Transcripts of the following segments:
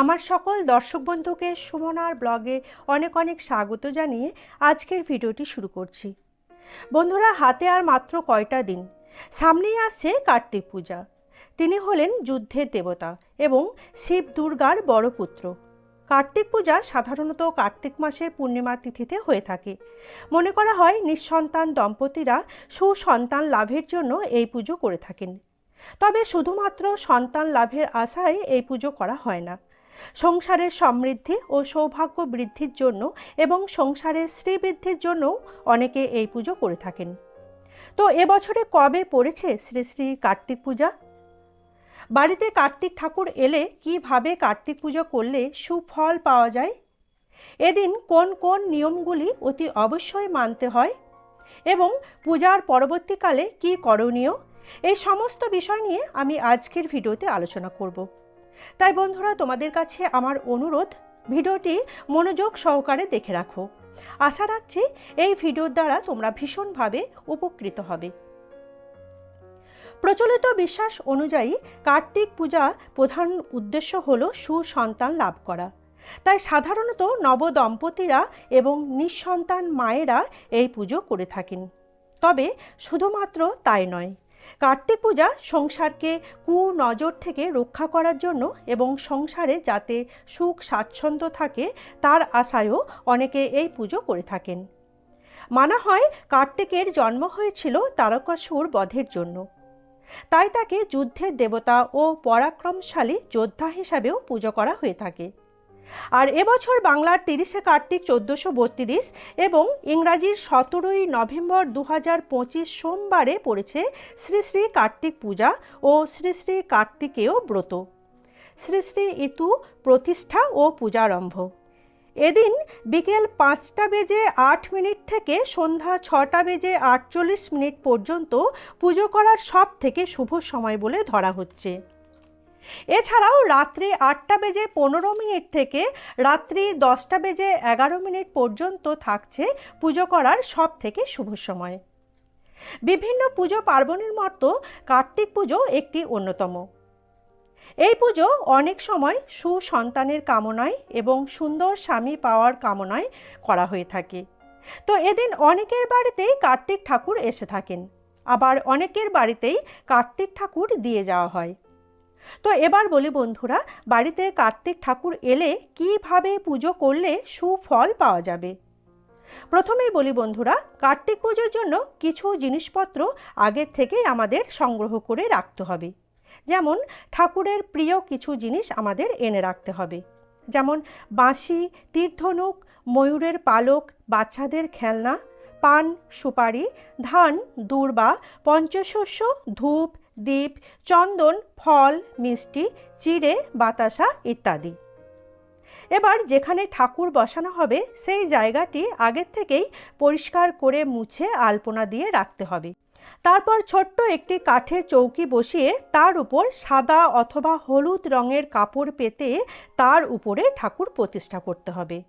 আমার সকল দর্শক বন্ধুকে সুমনার ব্লগে অনেক অনেক স্বাগত জানিয়ে আজকের ভিডিওটি শুরু করছি। বন্ধুরা, হাতে আর মাত্র কয়টা দিন? সামনেই আসছে কার্তিক পূজা। তিনি হলেন যুদ্ধের দেবতা এবং শিব দুর্গার বড় পুত্র। কার্তিক পূজা সাধারণত কার্তিক মাসের পূর্ণিমা তিথিতে হয়ে থাকে। মনে করা হয় নিঃসন্তান দম্পতিরা সুসন্তান লাভের জন্য এই পুজো করে থাকেন। তবে শুধুমাত্র সন্তান লাভের আশায় এই পুজো করা হয় না। সংসারের সমৃদ্ধি ও সৌভাগ্য বৃদ্ধির জন্য এবং সংসারের শ্রীবৃদ্ধির জন্য অনেকে এই পুজো করে থাকেন। তো এবছরে কবে পড়েছে শ্রী শ্রী কার্তিক পূজা? বাড়িতে কার্তিক ঠাকুর এলে কীভাবে কার্তিক পুজো করলে সুফল পাওয়া যায়? এদিন কোন কোন নিয়মগুলি অতি অবশ্যই মানতে হয়? এবং পূজার পরবর্তীকালে কি করণীয়? এই সমস্ত বিষয় নিয়ে আমি আজকের ভিডিওতে আলোচনা করব। তাই বন্ধুরা, তোমাদের কাছে আমার অনুরোধ, ভিডিওটি মনোযোগ সহকারে দেখে রাখো। আশা রাখছি এই ভিডিওর দ্বারা তোমরা ভীষণভাবে উপকৃত হবে। প্রচলিত বিশ্বাস অনুযায়ী কার্তিক পূজা প্রধান উদ্দেশ্য হল সুসন্তান লাভ করা। তাই সাধারণত নবদম্পতিরা এবং নিঃসন্তান মায়েরা এই পুজো করে থাকেন। তবে শুধুমাত্র তাই নয় কার্তিক পূজা সংসারকে কুনজর থেকে রক্ষা করার জন্য এবং সংসারে যাতে সুখ স্বাচ্ছন্দ্য থাকে, তার আশায়ও অনেকে এই পুজো করে থাকেন। মানা হয় কার্তিকের জন্ম হয়েছিল তারকাসুর বধের জন্য। তাই তাকে যুদ্ধের দেবতা ও পরাক্রমশালী যোদ্ধা হিসাবেও পুজো করা হয়ে থাকে। আর এবছর বাংলার তিরিশে কার্তিক চোদ্দোশো বত্রিশ এবং ইংরাজির সতেরোই নভেম্বর দু হাজার পঁচিশ সোমবারে পড়েছে শ্রী শ্রী কার্তিক পূজা ও শ্রী শ্রী কার্তিকেয় ব্রত। শ্রী শ্রী ইতু প্রতিষ্ঠা ও পূজারম্ভ। এদিন বিকেল পাঁচটা বেজে আট মিনিট থেকে সন্ধ্যা ছটা বেজে আটচল্লিশ মিনিট পর্যন্ত পুজো করার সব থেকে শুভ সময় বলে ধরা হচ্ছে। এছাড়াও রাত্রি আটটা বেজে পনেরো মিনিট থেকে রাত্রি দশটা বেজে এগারো মিনিট পর্যন্ত থাকছে পুজো করার সব থেকে শুভ সময়। বিভিন্ন পুজো পার্বণের মতো কার্তিক পুজো একটি অন্যতম। এই পুজো অনেক সময় সুসন্তানের কামনায় এবং সুন্দর স্বামী পাওয়ার কামনায় করা হয়ে থাকে। তো এদিন অনেকের বাড়িতেই কার্তিক ঠাকুর এসে থাকেন। আবার অনেকের বাড়িতেই কার্তিক ঠাকুর দিয়ে যাওয়া হয়। তো এবার বলি বন্ধুরা, বাড়িতে কার্তিক ঠাকুর এলে কীভাবে পুজো করলে সুফল পাওয়া যাবে? প্রথমেই বলি বন্ধুরা, কার্তিক পুজোর জন্য কিছু জিনিসপত্র আগের থেকেই আমাদের সংগ্রহ করে রাখতে হবে। যেমন, ঠাকুরের প্রিয় কিছু জিনিস আমাদের এনে রাখতে হবে। যেমন, বাঁশি তীর্ধনুক ময়ূরের পালক, বাচ্চাদের খেলনা, পান, সুপারি, ধান, দূর্বা, পঞ্চশস্য, ধূপ দ্বীপ, চন্দন, ফল, মিষ্টি, চিড়ে, বাতাসা ইত্যাদি। এবার যেখানে ঠাকুর বসানো হবে, সেই জায়গাটি আগের থেকেই পরিষ্কার করে মুছে আলপনা দিয়ে রাখতে হবে। তারপর ছোট্ট একটি কাঠের চৌকি বসিয়ে তার উপর সাদা অথবা হলুদ রঙের কাপড় পেতে তার উপরে ঠাকুর প্রতিষ্ঠা করতে হবে।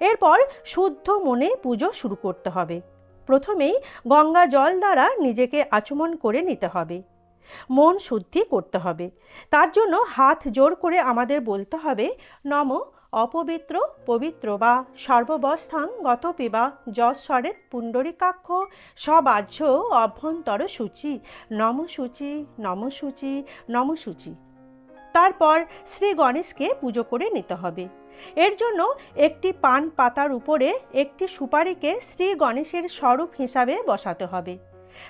এরপর শুদ্ধ মনে পুজো শুরু করতে হবে। প্রথমেই গঙ্গা জল দ্বারা নিজেকে আচমন করে নিতে হবে। মন শুদ্ধি করতে হবে। তার জন্য হাত জোর করে আমাদের বলতে হবে, নম অপবিত্র পবিত্র বা সর্ববস্থাং গত পিবা যশ্বরে পুণ্ডরিকাক্ষ সবাহ্য অভ্যন্তর সূচি, নম সূচি নম সূচি নম সূচি। তারপর শ্রী গণেশকে পুজো করে নিতে হবে। এর জন্য একটি পান পাতার উপরে একটি সুপারিকে শ্রী গণেশের স্বরূপ হিসাবে বসাতে হবে।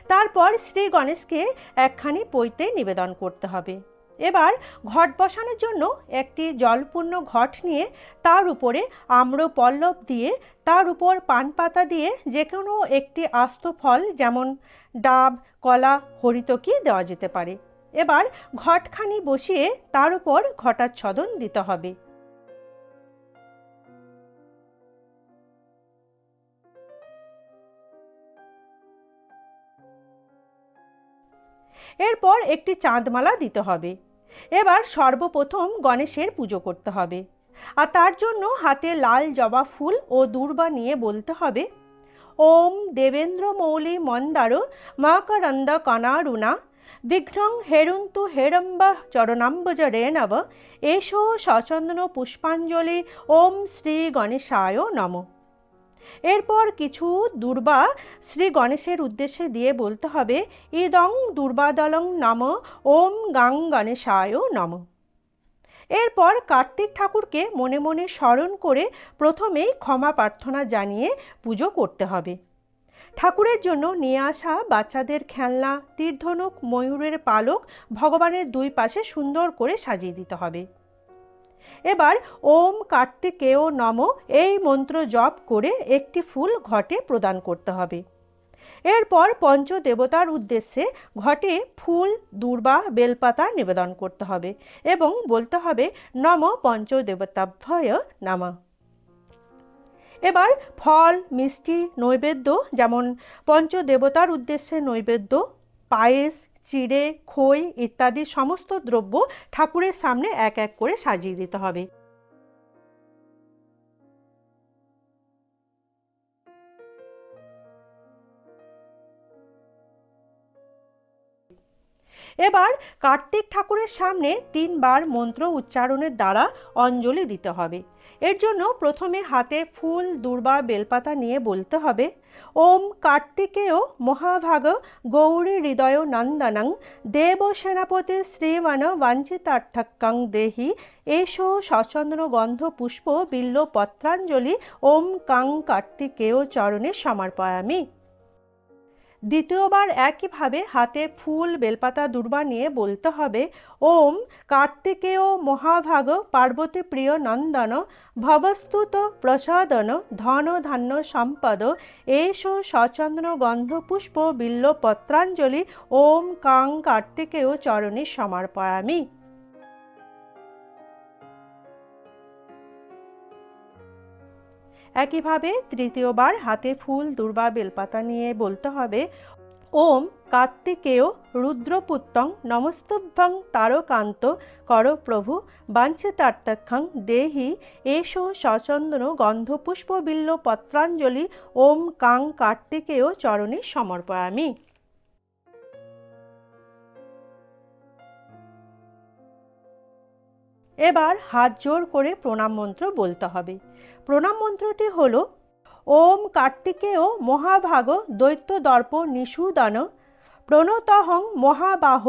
তারপর শ্রী গণেশকে একখানি পইতে নিবেদন করতে হবে। এবার ঘট বসানোর জন্য একটি জলপূর্ণ ঘট নিয়ে তার উপরে আম্র পল্লব দিয়ে, তার উপর পান পাতা দিয়ে যে কোনো একটি আস্ত ফল যেমন ডাব, কলা, হরিতকি দেওয়া যেতে পারে। এবার ঘটখানি বসিয়ে তার উপর ঘটাচ্ছদন দিতে হবে। এরপর একটি চাঁদমালা দিতে হবে। এবার সর্বপ্রথম গণেশের পুজো করতে হবে। আর তার জন্য হাতে লাল জবা ফুল ও দূর্বা নিয়ে বলতে হবে, ওম দেবেন্দ্র মৌলি মন্দার মকরন্দ কণারুণা বিঘ্নং হেরন্তু হেরম্ব চরণাম্বজরেণব এষো সচন্দন পুষ্পাঞ্জলি, ওম শ্রী গণেশায় নম। এরপর কিছু দুর্বা শ্রী গণেশের উদ্দেশ্যে দিয়ে বলতে হবে, ইদং দুর্বাদলং নম, ওম গাং গণেশায় নম। এরপর কার্তিক ঠাকুরকে মনে মনে স্মরণ করে প্রথমেই ক্ষমা প্রার্থনা জানিয়ে পুজো করতে হবে। ঠাকুরের জন্য নিয়ে আসা বাচ্চাদের খেলনা, তীর্ধনুক, ময়ূরের পালক ভগবানের দুই পাশে সুন্দর করে সাজিয়ে দিতে হবে। এবার ওম কার্তিকেয় নম এই মন্ত্র জপ করে একটি ফুল ঘটে প্রদান করতে হবে। এরপর পঞ্চদেবতার উদ্দেশ্যে ঘটে ফুল, দূর্বা, বেলপাতা নিবেদন করতে হবে এবং বলতে হবে, নম পঞ্চদেবতাভ্যয় নামা। এবার ফল, মিষ্টি, নৈবেদ্য যেমন পঞ্চদেবতার উদ্দেশ্যে নৈবেদ্য, পায়েস চিড়ে, খই ইত্যাদি সমস্ত দ্রব্য ঠাকুরের সামনে এক এক করে সাজিয়ে দিতে হবে। এবার কার্তিক ঠাকুরের সামনে তিনবার মন্ত্র উচ্চারণের দ্বারা অঞ্জলি দিতে হবে। এর জন্য প্রথমে হাতে ফুল, দুর্বা, বেলপাতা নিয়ে বলতে হবে। ওম কার্তিকেয় মহাভাগ গৌরী হৃদয় নন্দনং দেব সেনাপতি শ্রীমান বাঞ্ছিতার্থকং দেহি। এসো সচন্দ্র গন্ধ পুষ্প বিল্ল পত্রাঞ্জলি ওম কাং কার্তিকেয় চরণে সমর্পয়ামি। দ্বিতীয়বার একইভাবে হাতে ফুল, বেলপাতা দুর্বা নিয়ে বলতে হবে, ওম কার্তিকেয় মহাভাগ পার্বতী প্রিয় নন্দন ভবস্তুত প্রসাদন ধন ধান্য সম্পদ এষ সচন্দ্র গন্ধ পুষ্প বিল্ল পত্রাঞ্জলি ওম কাং কার্তিকেয় চরণে সমর্পয়ামি। একইভাবে তৃতীয়বার হাতে ফুল, দুর্বা, বেলপাতা নিয়ে বলতে হবে, ওম কার্তিকেয় রুদ্রপুত্তং নমস্তুভ্যং তারকান্ত কর প্রভু বাঞ্ছিতার্থক্ষং দেহি এসো সচন্দন গন্ধপুষ্প বিল্ল পত্রাঞ্জলি ওম কাং কার্তিকেয় চরণে সমর্পয়ামি। এবার হাত জোর করে প্রণাম মন্ত্র বলতে হবে। প্রণাম মন্ত্রটি হল, ওম কার্তিকেয় মহাভাগ দৈত্য দর্প নিষুদন, প্রণতহং মহাবাহ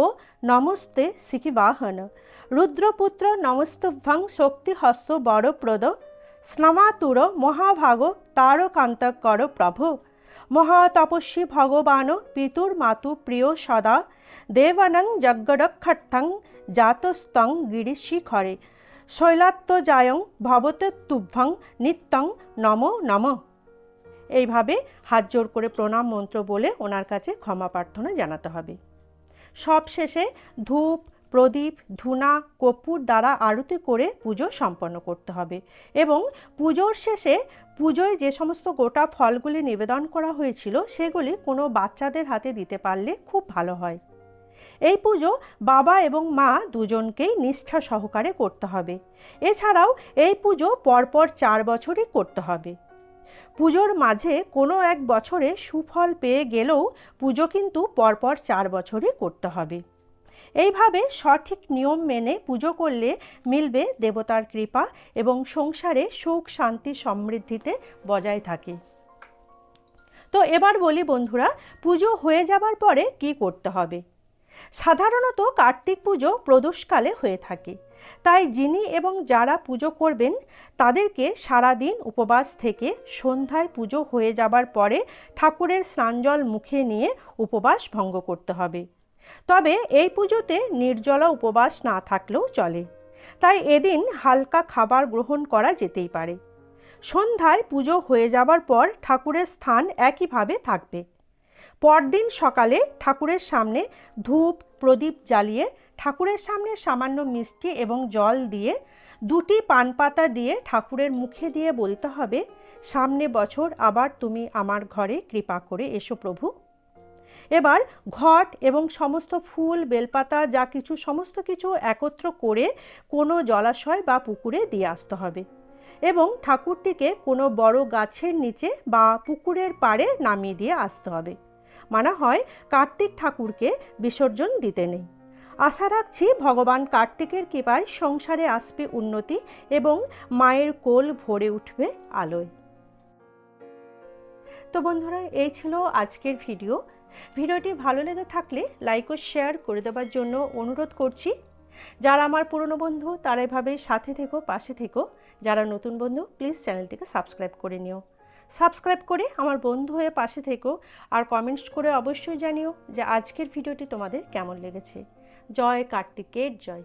নমস্তে শিখিবাহন রুদ্রপুত্র নমস্তুভ্যং শক্তিহস্ত বরপ্রদ স্নমাতুর মহাভাগ তারকান্তকর প্রভু, মহাতপস্বী ভগবান পিতুর মাতু প্রিয় সদা, দেবানং যজ্ঞরক্ষার্থং জাতস্তং গিরিশিখরে শৈলাত্মজায়ং ভবতে তুভ্যং নিত্যং নম নম। এইভাবে হাত জোর করে প্রণাম মন্ত্র বলে ওনার কাছে ক্ষমা প্রার্থনা জানাতে হবে। সব শেষে ধূপ, প্রদীপ, ধুনা, কর্পূর দ্বারা আরতি করে পুজো সম্পন্ন করতে হবে এবং পুজোর শেষে পুজোয় যে সমস্ত গোটা ফলগুলি নিবেদন করা হয়েছিল সেগুলি কোনো বাচ্চাদের হাতে দিতে পারলে খুব ভালো হয়। এই পুজো বাবা এবং মা দুজনকেই নিষ্ঠা সহকারে করতে হবে। এছাড়াও এই পুজো পরপর চার বছরই করতে হবে। পুজোর মাঝে কোনো এক বছরে সুফল পেয়ে গেলেও পুজো কিন্তু পরপর চার বছরই করতে হবে। এইভাবে সঠিক নিয়ম মেনে পুজো করলে মিলবে দেবতার কৃপা এবং সংসারে সুখ, শান্তি, সমৃদ্ধিতে বজায় থাকে। তো এবার বলি বন্ধুরা, পুজো হয়ে যাবার পরে কি করতে হবে? সাধারণত কার্তিক পুজো প্রদোষকালে হয়ে থাকে। তাই যিনি এবং যারা পুজো করবেন, তাদেরকে সারাদিন উপবাস থেকে সন্ধ্যায় পুজো হয়ে যাবার পরে ঠাকুরের স্নানজল মুখে নিয়ে উপবাস ভঙ্গ করতে হবে। তবে এই পুজোতে নির্জলা উপবাস না থাকলেও চলে। তাই এদিন হালকা খাবার গ্রহণ করা যেতেই পারে। সন্ধ্যায় পুজো হয়ে যাবার পর ঠাকুরের স্থান একইভাবে থাকবে। পরদিন সকালে ঠাকুরের সামনে ধূপ, প্রদীপ জ্বালিয়ে ঠাকুরের সামনে সামান্য মিষ্টি এবং জল দিয়ে, দুটি পান পাতা দিয়ে ঠাকুরের মুখে দিয়ে বলতে হবে, সামনে বছর আবার তুমি আমার ঘরে কৃপা করে এসো প্রভু। এবার ঘট এবং সমস্ত ফুল, বেলপাতা, যা কিছু, সমস্ত কিছু একত্র করে কোনো জলাশয় বা পুকুরে দিয়ে আসতে হবে এবং ঠাকুরটিকে কোনো বড় গাছের নিচে বা পুকুরের পাড়ে নামিয়ে দিয়ে আসতে হবে। মানা হয় কার্তিক ঠাকুরকে বিসর্জন দিতে নেই। আশা রাখছি ভগবান কার্তিকের কৃপায় সংসারে আসবে উন্নতি এবং মায়ের কোল ভরে উঠবে আলোয়। তো বন্ধুরা, এই ছিল আজকের ভিডিও। ভিডিওটি ভালো লেগে থাকলে লাইক ও শেয়ার করে দেওয়ার জন্য অনুরোধ করছি। যারা আমার পুরনো বন্ধু, তারা এভাবে সাথে থেকো, পাশে থেকো। যারা নতুন বন্ধু প্লিজ চ্যানেলটিকে সাবস্ক্রাইব করে নিও। সাবস্ক্রাইব করে আমার বন্ধু হয়ে পাশে থেকো আর কমেন্টস করে অবশ্যই জানিও যে আজকের ভিডিওটি তোমাদের কেমন লেগেছে। জয় কার্তিকের জয়।